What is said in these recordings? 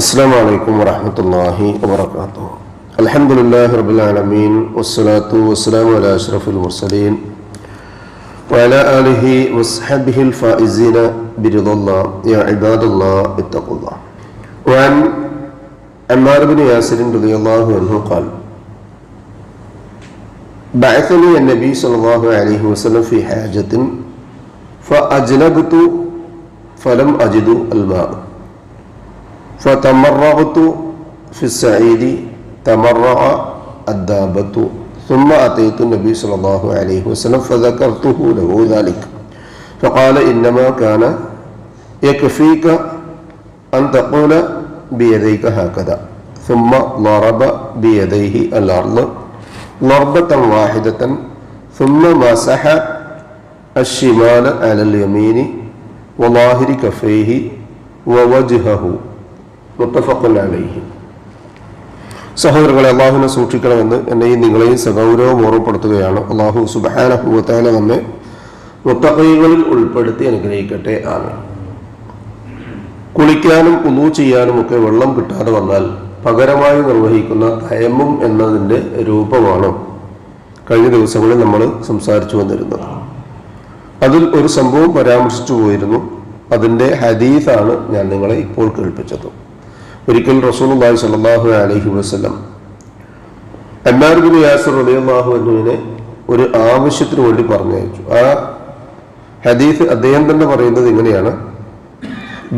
السلام عليكم ورحمة الله وبركاته. الحمد لله رب العالمين والصلاة والسلام على أشرف المرسلين وعلى آله وصحبه الفائزين برضا الله. يا عباد الله اتقوا الله. وعن عمار بن ياسر رضي الله عنه قال بعثني النبي صلى الله عليه وسلم في حاجة فأجلبت فلم أجد الماء. فتمرغت في السعيد تمرع الدابة ثم أتيت النبي صلى الله عليه وسلم فذكرته له ذلك. فقال إنما كان يكفيك أن تقول بيديك هكذا ثم ضرب بيديه الأرض ضربة واحدة ثم مسح الشمال على اليمين وظاهر كفيه ووجهه. അലൈഹി. സഹോദരങ്ങളെ അള്ളാഹുവിനെ സൂക്ഷിക്കണമെന്ന് എന്നെയും നിങ്ങളെയും സഗൗരവം ഓർമ്മപ്പെടുത്തുകയാണ്. അള്ളാഹു സുബഹാനഹുവത്താല നമ്മെ മുത്തഫൈകളിൽ ഉൾപ്പെടുത്തി അനുഗ്രഹിക്കട്ടെ. ആണ് കുളിക്കാനും ഉന്നു ചെയ്യാനും ഒക്കെ വെള്ളം കിട്ടാതെ വന്നാൽ പകരമായി നിർവഹിക്കുന്ന തയമ്മും എന്നതിന്റെ രൂപമാണ് കഴിഞ്ഞ ദിവസങ്ങളിൽ നമ്മൾ സംസാരിച്ചു വന്നിരുന്നത്. അതിൽ ഒരു സംഭവം പരാമർശിച്ചു പോയിരുന്നു. അതിന്റെ ഹദീസാണ് ഞാൻ നിങ്ങളെ ഇപ്പോൾ കേൾപ്പിച്ചത്. ഒരിക്കൽ റസൂലുള്ളാഹി സ്വല്ലല്ലാഹു അലൈഹി വസല്ലം അമ്മാർബിൻ യാസർ റളിയല്ലാഹു അൻഹുവിനെ ഒരു ആവശ്യത്തിന് വേണ്ടി പറഞ്ഞയച്ചു. ആ ഹദീസ് അദ്ദേഹം തന്നെ പറയുന്നത് ഇങ്ങനെയാണ്.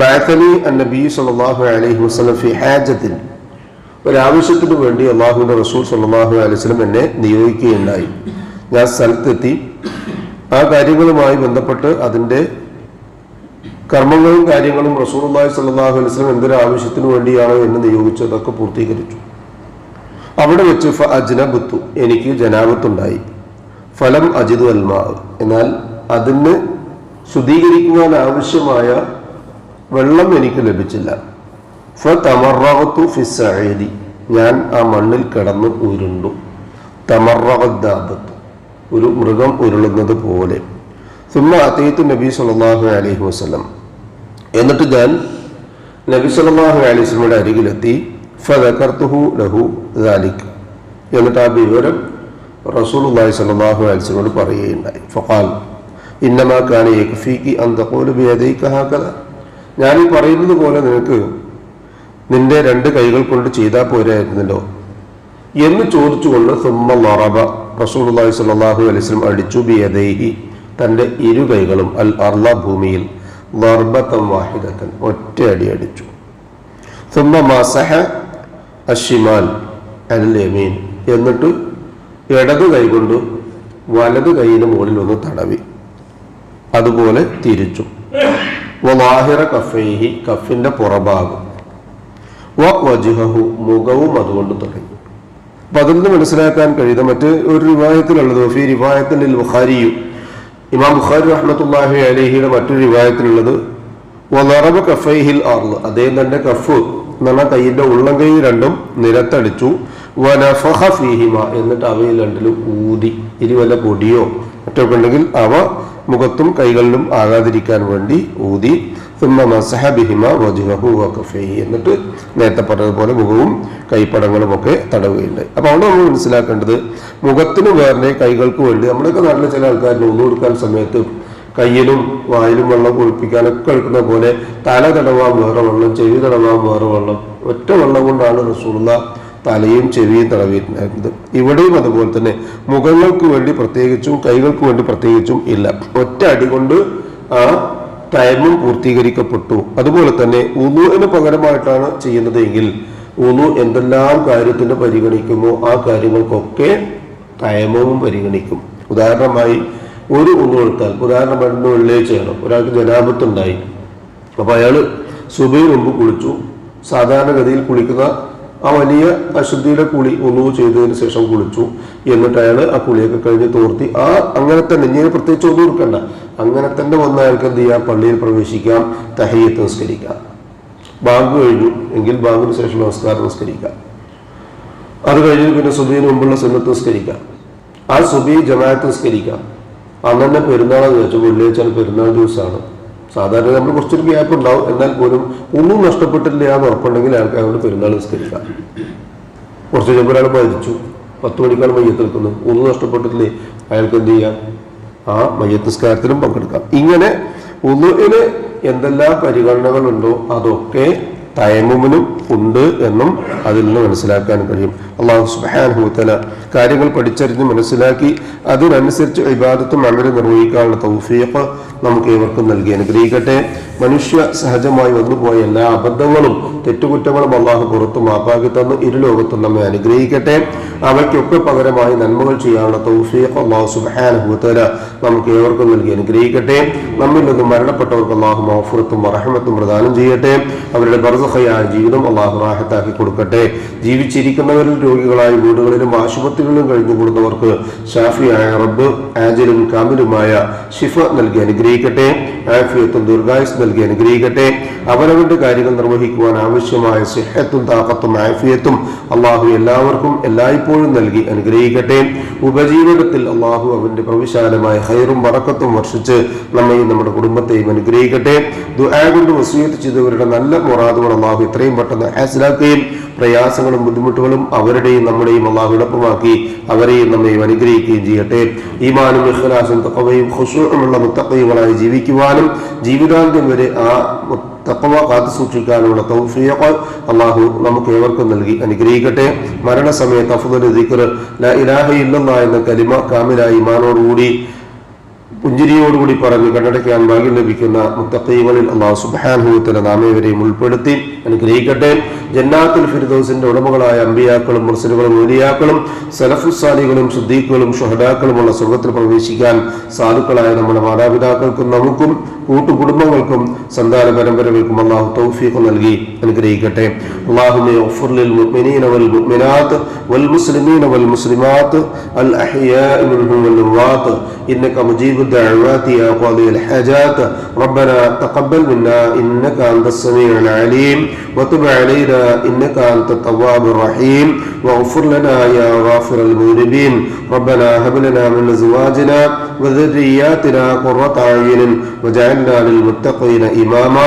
ബാത്തലി നബി സല്ലല്ലാഹു അലൈഹി വസല്ലം ഫി ഹാജത്തിൻ ഒരാവശ്യത്തിന് വേണ്ടി അള്ളാഹുവിന്റെ റസൂൽ സല്ലല്ലാഹു അലൈഹി വസല്ലം എന്നെ നിയോഗിക്കുകയുണ്ടായി. ഞാൻ സ്ഥലത്തെത്തി. ആ കാര്യങ്ങളുമായി ബന്ധപ്പെട്ട് അതിന്റെ കർമ്മങ്ങളും കാര്യങ്ങളും റസൂർബായ് സല്ലാഹു അലിസ്ലം എന്തൊരു ആവശ്യത്തിന് വേണ്ടിയാണോ എന്ന് നിയോഗിച്ചു അതൊക്കെ പൂർത്തീകരിച്ചു. അവിടെ വെച്ച് ഫ അജ്നബത്തു എനിക്ക് ജനാബത്തുണ്ടായി. ഫലം അജിതു അൽമാ എന്നാൽ അതിന് ശുദ്ധീകരിക്കുവാൻ ആവശ്യമായ വെള്ളം എനിക്ക് ലഭിച്ചില്ല. ഫ തമറവത്തു ഫിസഅരി ഞാൻ ആ മണ്ണിൽ കിടന്ന് ഉരുണ്ടു. തമറവദ്ദാബത്ത് ഒരു മൃഗം ഉരുളുന്നത് പോലെ. സുമ്മ അത്തീത്തു നബി സല്ലാഹു അലഹി വസ്ലം എന്നിട്ട് ഞാൻ നബി സല്ലാഹു അലൈഹി വസ്ലമിയുടെ അരികിലെത്തി. ഫദകർത്തുഹു ലഹു ദാലിക്. എന്നിട്ട് ആ വിവരം റസൂലുള്ളാഹി സ്വല്ലല്ലാഹു അലൈഹി വസ്ലമോട് പറയുകയുണ്ടായി. ഫഖാൽ ഇന്നമാ കാന യക്ഫീകി അൻ തഖൂല ബിയദൈക ഹകദ. ഞാൻ ഈ പറയുന്നത് പോലെ നിനക്ക് നിന്റെ രണ്ട് കൈകൾ കൊണ്ട് ചെയ്താൽ പോരായിരുന്നല്ലോ എന്ന് ചോദിച്ചുകൊണ്ട് സുമ്മ ലറബ റസൂലുള്ളാഹി സ്വല്ലല്ലാഹു അലൈഹി വസ്ലം അടിച്ചു ബിയദൈഹി. തന്റെ ഇരുകൈകളും അൽ അർള ഭൂമിയിൽ വർബത്തം വാഹിദത്തൻ ഒറ്റയടി അടിച്ചു. സുമ്മ മാസഹ അഷിമാൽ അൽ എന്നിട്ട് ഇടതു കൈകൊണ്ട് വലത് കൈയിന് മുകളിൽ ഒന്ന് തടവി. അതുപോലെ തിരിച്ചു. വാഹിറ കഫേഹി കഫിന്റെ പുറഭാഗം. വ വജുഹു മുഖവും അതുകൊണ്ട് തുടങ്ങി. അപ്പൊ അതിൽ നിന്ന് മനസ്സിലാക്കാൻ കഴിയുന്ന മറ്റ് ഒരു റിവായത്തിലുള്ളത് ഫി റിവായത്തിൽ ബുഖാരിയും ഇമാം ബുഖാരി റഹ്മത്തുല്ലാഹി അലിഹിയുടെ മറ്റൊരു വിവാഹത്തിലുള്ളത് വലറബ കഫൈഹിൽ ആർന്ന് അദ്ദേഹം തന്റെ കഫ് എന്ന് കൈയിന്റെ ഉള്ളം കൈ രണ്ടും നിരത്തടിച്ചു വനഫഹ ഫീഹിമ എന്നിട്ട് അവയിൽ രണ്ടിലും ഊതി. ഇനി വല്ല പൊടിയോ മറ്റൊക്കെ ഉണ്ടെങ്കിൽ അവ മുഖത്തും കൈകളിലും ആകാതിരിക്കാൻ വേണ്ടി ഊതി. എന്നിട്ട് നേരത്തെ പറഞ്ഞതുപോലെ മുഖവും കൈപ്പടങ്ങളും ഒക്കെ തടവുകയുണ്ട്. അപ്പൊ അവിടെ നമ്മൾ മനസ്സിലാക്കേണ്ടത് മുഖത്തിന് വേറെ കൈകൾക്ക് വേണ്ടി നമ്മുടെയൊക്കെ നാട്ടിലെ ചില ആൾക്കാരിന് ഒന്നു കൊടുക്കാൻ സമയത്ത് കയ്യിലും വായിലും വെള്ളം കുളിപ്പിക്കാനൊക്കെ എടുക്കുന്ന പോലെ തല തടവാൻ വേറെ വെള്ളം ചെവി തടവാൻ വേറെ വെള്ളം ഒറ്റ വെള്ളം കൊണ്ടാണ് റസൂള്ള തലയും ചെവിയും തടവിയിട്ടുണ്ടായിരുന്നത്. ഇവിടെയും അതുപോലെ തന്നെ മുഖങ്ങൾക്ക് വേണ്ടി പ്രത്യേകിച്ചും കൈകൾക്ക് വേണ്ടി പ്രത്യേകിച്ചും ഇല്ല. ഒറ്റ അടി കൊണ്ട് ആ ടൈമും പൂർത്തീകരിക്കപ്പെട്ടു. അതുപോലെ തന്നെ ഉലുവിന് പകരമായിട്ടാണ് ചെയ്യുന്നത് എങ്കിൽ ഉലു എന്തെല്ലാം കാര്യത്തിന് പരിഗണിക്കുമോ ആ കാര്യങ്ങൾക്കൊക്കെ ടൈമവും പരിഗണിക്കും. ഉദാഹരണമായി ഒരു ഉളു എടുത്താൽ ഉദാഹരണമായിട്ട് ഇന്ന് വെള്ളിയാഴ്ചയാണ് ഒരാൾക്ക് ജനാപത്തുണ്ടായി അപ്പോൾ അയാൾ സുബൈ മുമ്പ് കുളിച്ചു. സാധാരണഗതിയിൽ കുളിക്കുന്ന ആ വലിയ അശുദ്ധിയുടെ കുളി ഒന്നു ചെയ്തതിന് ശേഷം കുളിച്ചു. എന്നിട്ട് അയാൾ ആ കുളിയൊക്കെ കഴിഞ്ഞ് തോർത്തി. ആ അങ്ങനെ തന്നെ ഇനി പ്രത്യേകിച്ച് ഒന്നും കൊടുക്കണ്ട അങ്ങനെ തന്നെ വന്ന അയാൾക്ക് എന്ത് ചെയ്യാം? പള്ളിയിൽ പ്രവേശിക്കാം തഹയ്യത്ത് നിസ്കരിക്കാം. ബാങ്ക് കഴിഞ്ഞു. എങ്കിൽ ബാങ്കിന് ശേഷം നമസ്കാരം നിസ്കരിക്കാം. അത് കഴിഞ്ഞ് പിന്നെ സുബീന് മുമ്പുള്ള സുന്നത്ത് നിസ്കരിക്കാം. ആ സുബി ജമാഅത്ത് നിസ്കരിക്കാം. അന്നെ പെരുന്നാളെന്ന് വെച്ചു വെള്ളിയാഴ്ച പെരുന്നാൾ ദിവസമാണ്. സാധാരണ നമ്മൾ കുറച്ചൊരു ഗ്യാപ്പ് ഉണ്ടാവും. എന്നാൽ പോലും ഒന്നും നഷ്ടപ്പെട്ടില്ല എന്ന് ഉറപ്പുണ്ടെങ്കിൽ അയാളുടെ പെരുന്നാൾ നിസ്കരിക്കാം കുറച്ച് കഴിയുമ്പോൾ ഒരാൾ മരിച്ചു. പത്ത് മണിക്കാണ് മയ്യത്ത് നിൽക്കുന്നത്. ഒന്നും നഷ്ടപ്പെട്ടില്ലേ അയാൾക്ക് എന്ത് ചെയ്യാം? ആ മയ്യത്ത് നിസ്കാരത്തിലും പങ്കെടുക്കാം. ഇങ്ങനെ ഒന്നിന് എന്തെല്ലാം പരിഗണനകളുണ്ടോ? അതൊക്കെ തയമുമിനും ഉണ്ട് എന്നും അതിൽ നിന്ന് മനസ്സിലാക്കാൻ കഴിയും. അള്ളാഹു സുബാനുഭൂത്തല കാര്യങ്ങൾ പഠിച്ചറിഞ്ഞ് മനസ്സിലാക്കി അതിനനുസരിച്ച് ഇബാദത്തും അവരെ നിർവഹിക്കാനുള്ള തൗഫീഖ് നമുക്ക് ഏവർക്കും നൽകി അനുഗ്രഹിക്കട്ടെ. മനുഷ്യ സഹജമായി വന്നുപോയ എല്ലാ അബദ്ധങ്ങളും തെറ്റുകുറ്റങ്ങളും അള്ളാഹു പുറത്തു മാപ്പാക്കി തന്നു. ഇരുലോകത്തും നമ്മെ അനുഗ്രഹിക്കട്ടെ. അവയ്ക്കൊക്കെ പകരമായി നന്മകൾ ചെയ്യാനുള്ള തൗഫീഖ് അള്ളാഹു സുബാനുഭൂത്തല നമുക്ക് ഏവർക്കും നൽകി അനുഗ്രഹിക്കട്ടെ. നമ്മിൽ നിന്നും മരണപ്പെട്ടവർക്ക് അള്ളാഹു മഹഫുറത്തും റഹമത്തും പ്രദാനം ചെയ്യട്ടെ. അവരുടെ ബർസഹയായ ജീവിതം അള്ളാഹു റാഹത്താക്കി കൊടുക്കട്ടെ. ജീവിച്ചിരിക്കുന്നവരിൽ രോഗികളായ വീടുകളിലും ആശുപത്രികളിലും കഴിഞ്ഞു കൂടുന്നവർക്ക് ഷാഫിയായ റബ്ബ് ആജലും കാമിലുമായ ഷിഫ നൽകി അനുഗ്രഹിക്കട്ടെ. ആഫിയത്തും ദീർഘായുസ് നൽകി അനുഗ്രഹിക്കട്ടെ. അവരവരുടെ കാര്യങ്ങൾ നിർവഹിക്കുവാൻ ആവശ്യമായ സിഹത്തും താക്കത്തും ആഫിയത്തും അള്ളാഹു എല്ലാവർക്കും എല്ലായ്പ്പോഴും നൽകി അനുഗ്രഹിക്കട്ടെ. ഉപജീവനത്തിൽ അള്ളാഹു അവന്റെ പ്രവിശാലമായ ഹൈറും വറക്കത്തും വർഷിച്ച് നമ്മയും നമ്മുടെ കുടുംബത്തെയും അനുഗ്രഹിക്കട്ടെ. ദുആ കൊണ്ട് വസീയത്ത് ചെയ്തവരുടെ നല്ല മൊറാദുകൾ അള്ളാഹു എത്രയും പെട്ടെന്ന് ഹാസിലാക്കുകയും പ്രയാസങ്ങളും ബുദ്ധിമുട്ടുകളും അവരുടെയും നമ്മുടെയും അള്ളാഹു എളുപ്പമാക്കി അവരെയും നമ്മയും അനുഗ്രഹിക്കുകയും ചെയ്യട്ടെ. ഈമാനും ഇഖ്ലാസും തക്കവയും ഖുശൂഉമുള്ള മുത്തക്കയുമായി ജീവിക്കുവാനും ജീവിതാന്ത്യം വരെ ആ തക്കവ കാത്തു സൂക്ഷിക്കാനുള്ള തൗഫീഖ് അള്ളാഹു നമുക്ക് ഏവർക്കും നൽകി. അനുഗ്രഹിക്കട്ടെ. മരണസമയത്ത് അഫുദൽ ഇലാഹ ഇല്ലല്ലാഹ് എന്ന കലിമ കാമിലായി മാനോടുകൂടി പുഞ്ചിരിയോടുകൂടി പറഞ്ഞ് കണ്ണടയ്ക്കാൻ ഭാഗ്യം ലഭിക്കുന്ന മുത്തക്കൈകളിൽ അള്ളാഹു സുബാൻഹുത്തല നാമേവരെയും ഉൾപ്പെടുത്തി. അനുഗ്രഹിക്കട്ടെ. ജന്നാത്തുൽ ഫിർദൌസിന്റെ ഉടമകളായ അമ്പിയാക്കളും മുർസലുകളും ഊലിയാക്കളും സലഫുസാലികളും സുദ്ദീഖുകളും ഷുഹദാക്കളുമുള്ള സ്വർഗത്തിൽ പ്രവേശിക്കാൻ സാധുക്കളായ നമ്മുടെ മാതാപിതാക്കൾക്കും നമുക്കും കൂട്ടുകുടുംബങ്ങൾക്കും സന്താന പരമ്പരകൾക്കും അള്ളാഹു തൗഫീഖ് നൽകി അനുഗ്രഹിക്കട്ടെ അള്ളാഹുമേ للمؤمنين والمؤمنات والمسلمين والمسلمات الأحياء منهم والأموات إنك مجيب الدعوات يا قاضي الحاجات ربنا تقبل منا إنك أنت السميع العليم وتب علينا إنك أنت التواب الرحيم. واغفر لنا يا غافر المذنبين. ربنا هب لنا من أزواجنا وذرياتنا قرة أعين وجعلنا للمتقين إماما.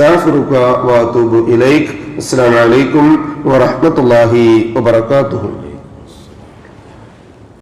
astaghfiruka wa atubu ilaik. Assalamualaikum warahmatullahi wabarakatuh.